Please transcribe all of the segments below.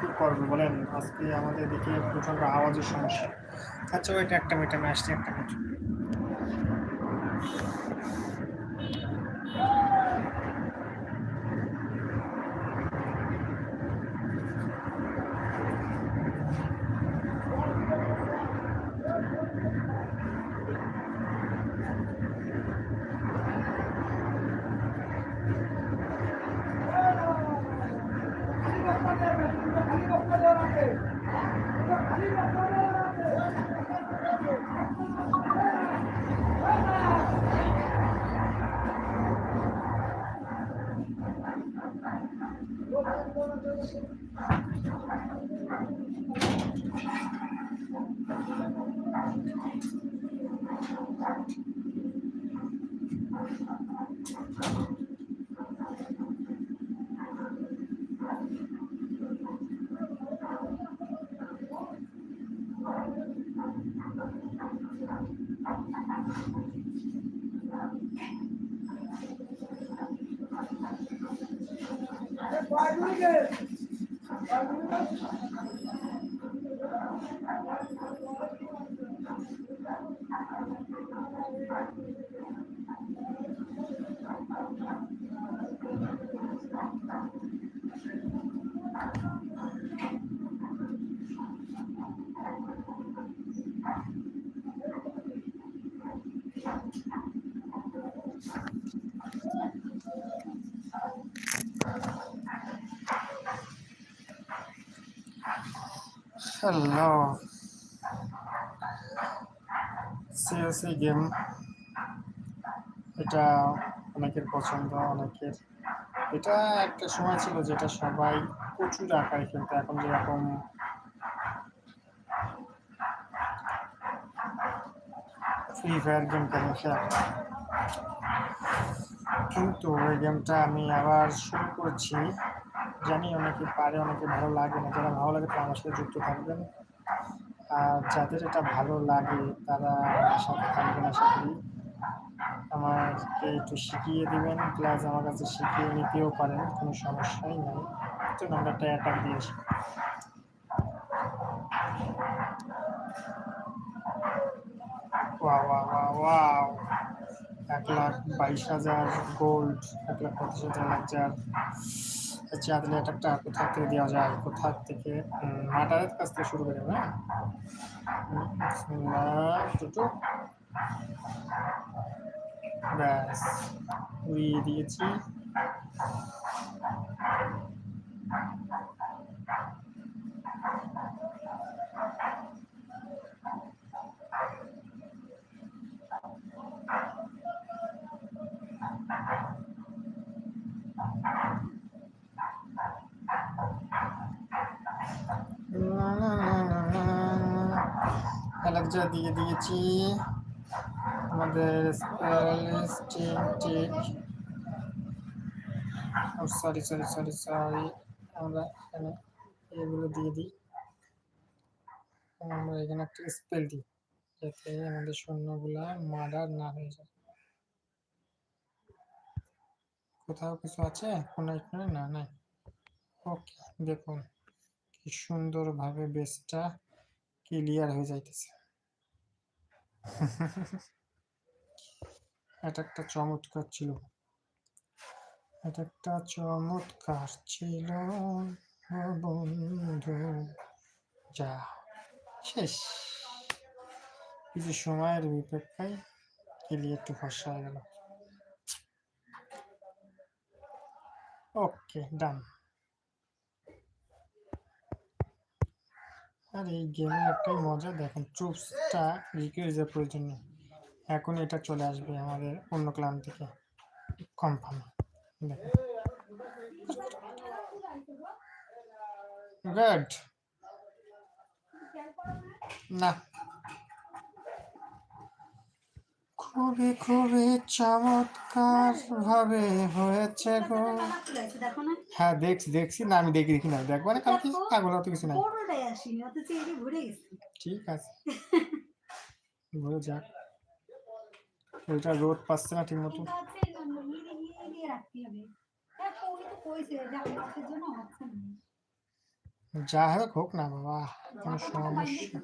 কি করবে বলেন, আজকে আমাদের এদিকে প্রচণ্ড আওয়াজের সমস্যা। আচ্ছা ওইটা একটা মিটামে আসছে একটা একটা মিনিট হ্যালো সিএসি গেম এটা অনেকের পছন্দ, অনেকের এটা একটা সময় ছিল যেটা সবাই প্রচুর আকারে খেলতো। এখন যেরকম ফ্রি ফায়ার গেম কেন খেলা? কিন্তু ওই গেমটা আমি আবার শুরু করছি। জানি, অনেকে পারে, অনেকে ভালো লাগে না। যারা ভালো লাগে, তারা আমার সাথে যুক্ত থাকবেন। আর যাদের এটা ভালো লাগে, তারা আমার সাথে থাকবেন, আশা করি। আমাকে একটু শিখিয়ে দিবেন। প্লাস আমার কাছে শিখিয়ে নিতেও পারেন, কোনো সমস্যাই নাই। তো একটা অ্যাটাক দিয়েছি এক লাখ বাইশ হাজার গোল্ড এক লাখ পঁচিশ হাজার হাজার তাহলে অ্যাটাকটা কোথা থেকে দেওয়া যায় কোথা থেকে মাটারের কাছ থেকে শুরু করে হ্যাঁ? বিসমিল্লাহ, দুটো। ব্যাস উড়িয়ে দিয়েছি অ্যালেক্সা দিয়ে দিয়েছি আমাদের স্পেলিস্টিক সরি সরি সরি সরি আমরা এখানে এগুলো দিয়ে দিই। আমরা এখানে একটা স্পেল দিই, যাতে আমাদের সৈন্যগুলা মার্ডার না হয়ে যায়। কোথাও কিছু আছে? কোনো এখানে? না, নাই। ওকে দেখুন, কি সুন্দরভাবে বেসটা ক্লিয়ার হয়ে যাইতেছে। এটা একটা চমৎকার ছিল। এটা একটা চমৎকার ছিল। বন্ধু, যা, শেষ। কিছু সময়ের বিপেক্ষায় ক্লিয়ার একটু ফসা গেল। ওকে, ডান। আর এই গেমে একটাই মজা, দেখেন ট্রুপসটা রিকুইজের প্রয়োজন নেই। এখন এটা চলে আসবে আমাদের অন্য ক্লান থেকে কনফার্ম দেখেন। না। খুবই খুবই চমৎকার ভাবে হয়েছে গো। হ্যাঁ দেখছি দেখছি না আমি দেখি দেখি না দেখব না কালকে পাগল অত কিছু নাই। ঠিক আছে। ঘুরে যাক ওইটা রোদ পাচ্ছে না ঠিক মতো। যা হোক হোক না বাবা কোনো সমস্যা।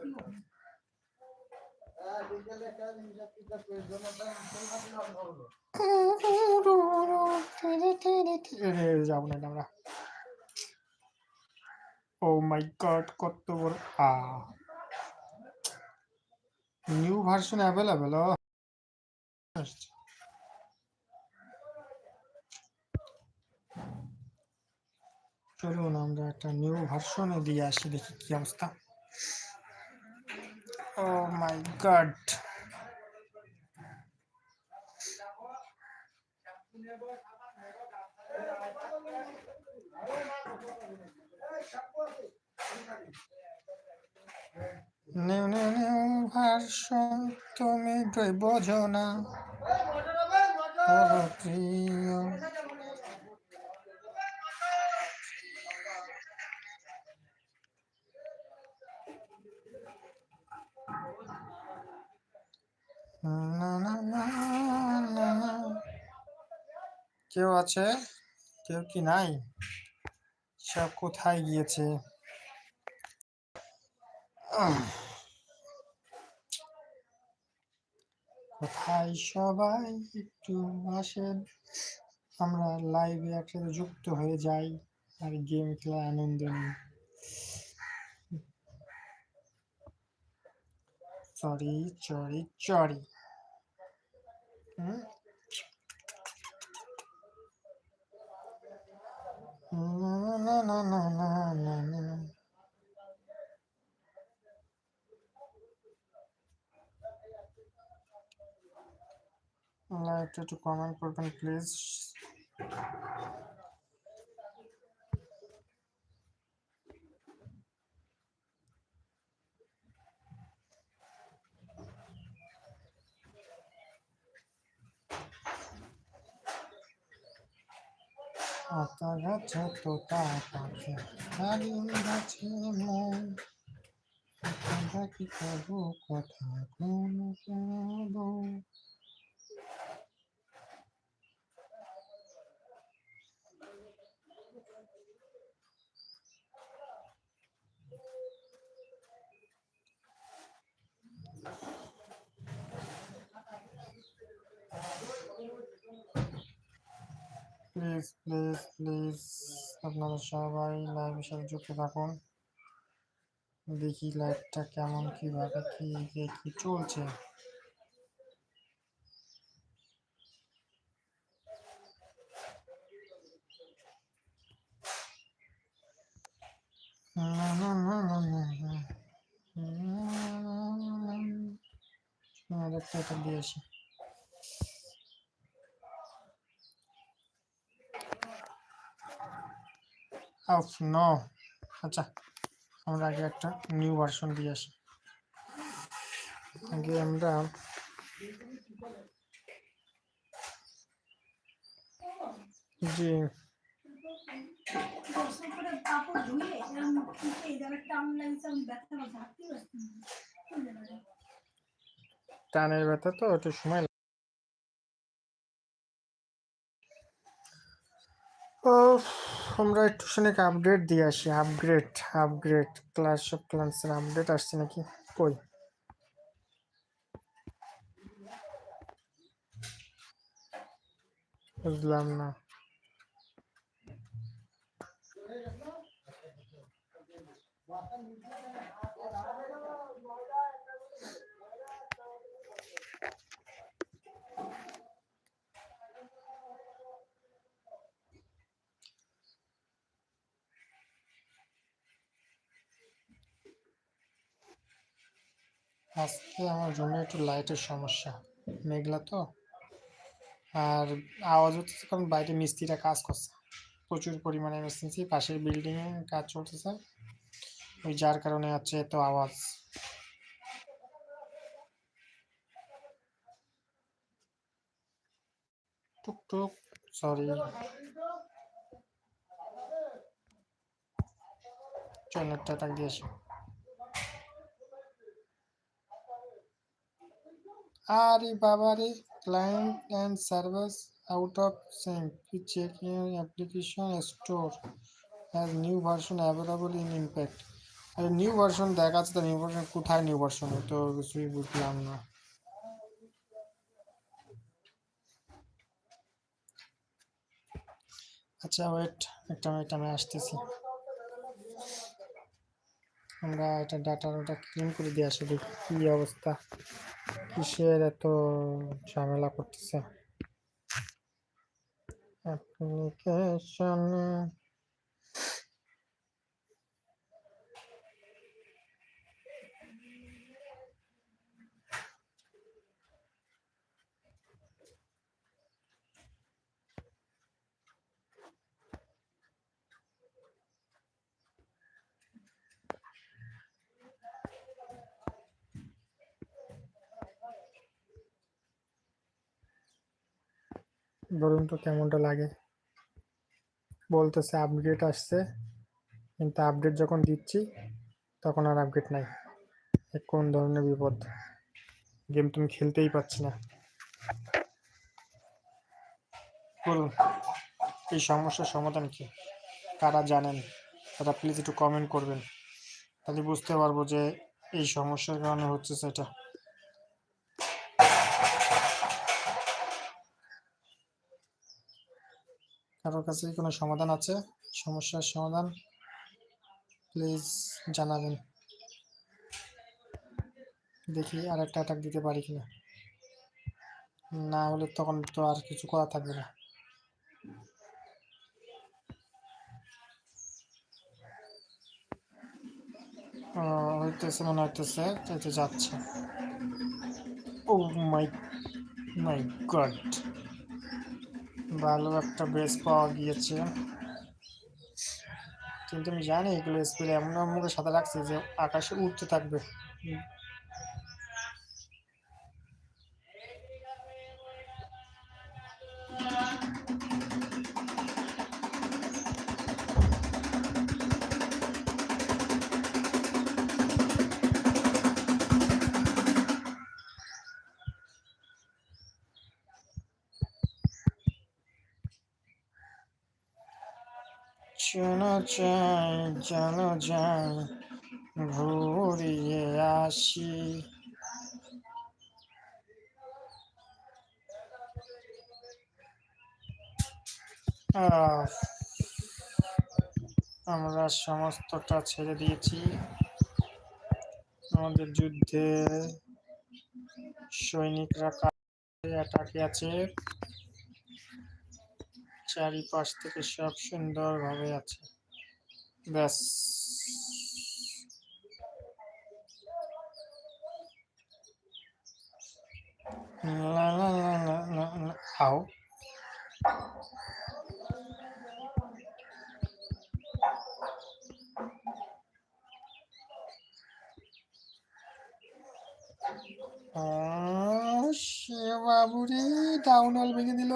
ও মাই গড কত বড় নিউ ভার্সন অ্যাভেলেবেল চলুন, আমরা একটা নিউ ভার্সনে দিয়ে আসি, দেখি কি অবস্থা। ও my god new new new version তুমি বোঝো না প্রিয়। কেউ আছে? কেউ কি নাই? সব কোথায় গিয়েছে। কোথায় সবাই একটু আসেন। আমরা লাইভে একসাথে যুক্ত হয়ে যাই আর গেম খেলার আনন্দ নিই। চরি চরি চরি হুম? না না না না না না না লাইভটা একটু কমেন্ট করবেন প্লিজ আতা গাছে তোতা পাখি ডালিম গাছে মন। ডাকি কবু কথা কোন প্লিজ প্লিজ প্লিজ আপনারা সবাই লাইভের সাথে যুক্ত থাকুন দেখি লাইভটা কেমন, কীভাবে, কি কি চলছে না। আমাদেরটা এটা দিয়ে অফ নো আচ্ছা আমরা আগে একটা নিউ ভার্সন দিয়ে আসি আগে আমরা জি? টানের ব্যথা তো একটু সময়। ও আমরা একটু শুনে আপডেট দিয়ে আসি? আপগ্রেড আপগ্রেড ক্লাস অফ ক্লান্সের আপডেট আসছে নাকি? কই? বুঝলাম না। আজকে আমার রুমে একটু লাইটের সমস্যা। মেঘলা তো? আর আওয়াজ হচ্ছে কারণ বাইরে মিস্ত্রিরা কাজ করছে। প্রচুর পরিমাণে মিস্ত্রি পাশের বিল্ডিংয়ে কাজ চলতেছে। ওই যার কারণে হচ্ছে এত আওয়াজ। টুক টুক সরি চল, একটা টাক দিয়ে আরে বাবা রে client and service out of sync check your application store has new version available in impact আরে নিউ ভার্সন দেখাচ্ছে তো নিউ ভার্সন কোথায় নিউ ভার্সন তো কিছুই বুঝলাম না। আচ্ছা ওয়েট একটা মিনিট আমি আসতেছি। আমরা এটা ডাটার ওটা ক্লিন করে দিয়ে আসি, দেখি কি অবস্থা, কিসের এত ঝামেলা করতেছে। অ্যাপ্লিকেশনে বলুন তো কেমনটা লাগে? বলতেছে আপডেট আসছে, কিন্তু আপডেট যখন দিচ্ছি, তখন আর আপডেট নাই। কোন ধরনের বিপদ? গেম তুমি খেলতেই পারছি না। বলুন, এই সমস্যার সমাধান কি? কারা জানেন? তারা প্লিজ একটু কমেন্ট করবেন। তাহলে বুঝতে পারব যে এই সমস্যার কারণে হচ্ছে সেটা। কারোর কাছে কোনো সমাধান আছে? সমস্যার সমাধান প্লিজ জানাবেন। দেখি আর একটা অ্যাটাক দিতে পারি কিনা। না হলে তখন তো আর কিছু করা থাকবে না। হইতেছে, মনে হইতেছে যাচ্ছে। ও মাই মাই গড ভালো একটা বেস পাওয়া গিয়েছে। কিন্তু আমি জানি এগুলো স্পিড এমন এমন সাথে রাখছে যে আকাশে উঠতে থাকবে। শোনা চাই জানো যাই ঘুরিয়ে আসি আমরা সমস্তটা ছেড়ে দিয়েছি। আমাদের যুদ্ধে সৈনিকরা অ্যাটাকে আছে? চারিপাশ থেকে সব সুন্দরভাবে আছে। ব্যাস। লা। আও বাবুরে ডাউন হল ভেঙে দিল।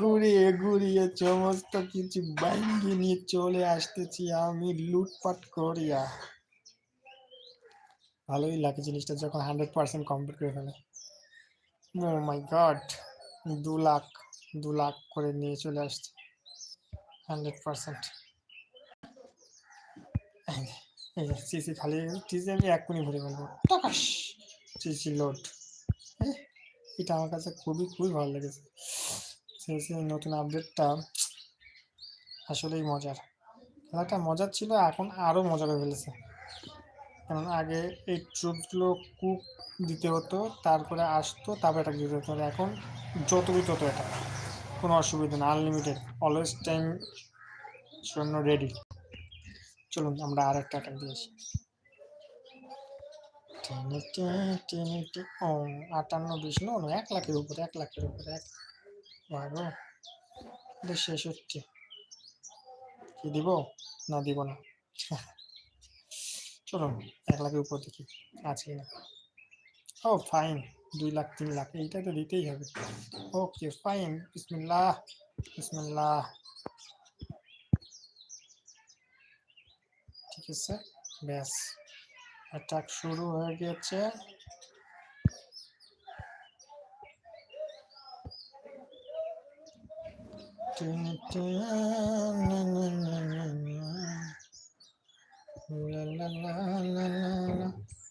ঘুরিয়ে ঘুরিয়ে সমস্ত কিছু বাইঙ্গি নিয়ে চলে আসতেছি আমি লুটপাট করিয়া। ভালোই লাগে জিনিসটা যখন হান্ড্রেড পার্সেন্ট কমপ্লিট করে ফেলে। ও মাই গড দু লাখ দু লাখ করে নিয়ে চলে আসছে। হান্ড্রেড পার্সেন্ট সিসি খালি টিসি আমি এক এক্ষুনি ভরে ফেলব। টাকাস সিসি লোড এটা আমার কাছে খুবই খুবই ভালো লেগেছে। সেই সেই নতুন আপডেটটা আসলেই মজার। খেলাটা মজার ছিল, এখন আরও মজা করে ফেলেছে। কারণ আগে এই ট্রুপগুলো কুক দিতে হতো, তারপরে আসতো, তারপরে এটা দিতে হতো। এখন যত তত এটা কোনো অসুবিধা না আনলিমিটেড অলওয়েজ টাইম জন্য রেডি চলুন, আমরা আর একটা অ্যাটাক দিয়ে আসি। ও আটান্ন বিশ নো নো, এক লাখের উপরে এক লাখের উপরে এক বারো। ছেষট্টি কি দিব? না দিব না। চলুন এক লাখের উপর দেখি আছে কিনা। ও ফাইন দুই লাখ তিন লাখ এইটা তো দিতেই হবে। ওকে ফাইন বিসমিল্লাহ বিসমিল্লাহ। ঠিক আছে ব্যাস। অ্যাটাক শুরু হয়ে গেছে।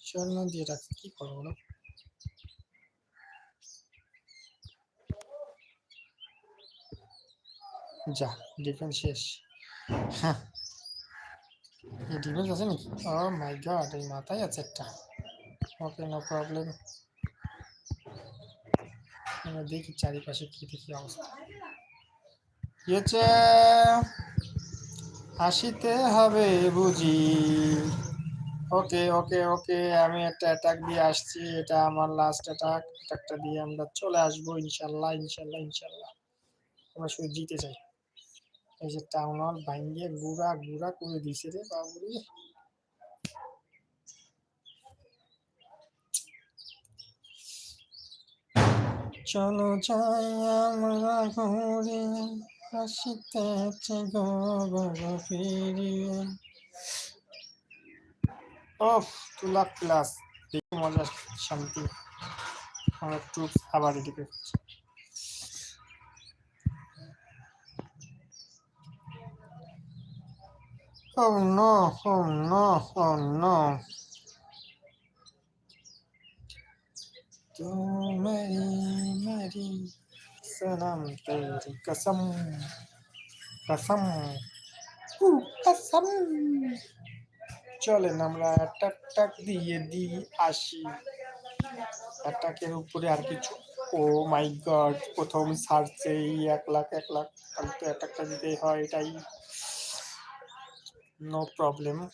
স্বর্ণ দিয়ে রাখছি কি করব? যা ডিফেন্স শেষ হ্যাঁ ডিফেন্স আছে নাকি? ও মাই গড এই মাথায় আছে একটা। ওকে নো প্রবলেম আমরা দেখি চারিপাশে কি দেখি অবস্থা। কি আসিতে হবে বুঝি। ওকে ওকে ওকে আমি একটা অ্যাটাক দিয়ে আসছি। এটা আমার লাস্ট অ্যাটাক অ্যাটাকটা দিয়ে আমরা চলে আসব, ইনশাল্লাহ ইনশাল্লাহ ইনশাল্লাহ। আমরা শুধু জিতে চাই এই যে টাউন হল ভাঙ্গিয়ে গুড়া গুড়া করে দিছে রে বাবুরে। চলো যাই আমরা ঘুরে আসিতেছে গো গো গো ফিরিয়ে। লাখ প্লাস, দেখি মজা শান্তি। আমরা ট্রুপস আবার এদিকে Oh no, oh no, oh no. तू मेरी मेरी सनम तेरी कसम कसम উ, कसम চলেন আমরা টাক টাক দিয়ে দিই আসি অ্যাটাকের উপরে আর কিছু ও মাই গড প্রথম সার্চেই এক লাখ এক লাখ তাহলে তো অ্যাটাকটা দিতেই হয় এটাই নো প্রবলেম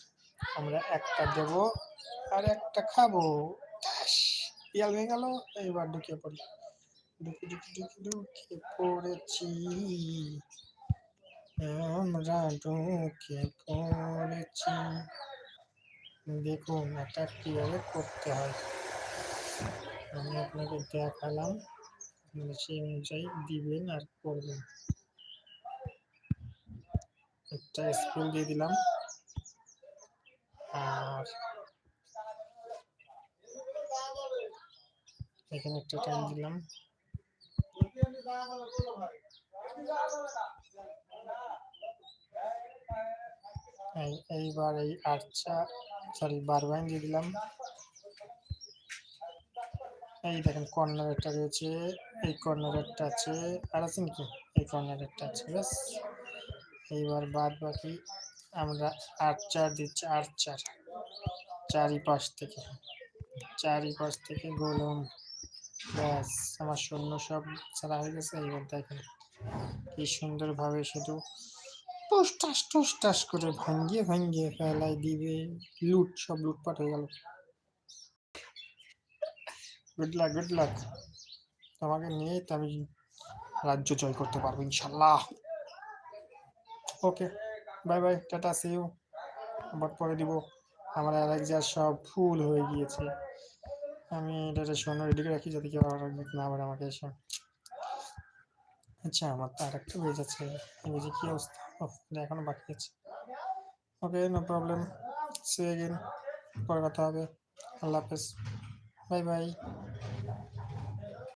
আমরা একটা দেব আর একটা খাব। পিয়াল হয়ে গেল। এবার ঢুকে পড়ি। ঢুকে ঢুকে ঢুকে ঢুকে পড়েছি। আমরা ঢুকে পড়েছি। দেখুন, এটা কীভাবে করতে হয়। আমি আপনাকে দেখালাম। সেই অনুযায়ী দিবেন আর করবেন। একটা স্কুল দিয়ে দিলাম। আর এখানে একটা টাইম দিলাম। এই- এইবার এই আর্চা সরি বারবাইন দিয়ে দিলাম। এই দেখেন কর্নার একটা রয়েছে, এই কর্নার একটা আছে, আর আছে নাকি? এই কর্নার একটা আছে, ব্যাস। এইবার বাদ বাকি আমরা আট আর্চার দিচ্ছি আর্চার চারিপাশ থেকে। চারিপাশ থেকে গোলম ব্যাস, আমার সৈন্য সব ছাড়া হয়ে গেছে, এইবার দেখেন কি সুন্দরভাবে শুধু টুসটাস টুসটাস করে ভাঙ্গিয়ে ভাঙ্গিয়ে ফেলাই দিবে। লুট, সব লুটপাট হয়ে গেল। গুড লাক গুড লাক তোমাকে নিয়ে তো আমি রাজ্য জয় করতে পারব, ইনশাল্লাহ। Okay. Bye bye, tata see you আবার পরে দিব, আমার অ্যালেক্সার সব ফুল হয়ে গিয়েছে। আমি এটা শোনো রেডি করে রাখি যাতে কেউ না আবার আমাকে এসে। আচ্ছা আমার তো আরেকটা বেজ আছে। এই যে কি অবস্থা? এখনও বাকি আছে। Okay no problem say again পরে কথা হবে। আল্লাহ হাফেজ। Bye bye.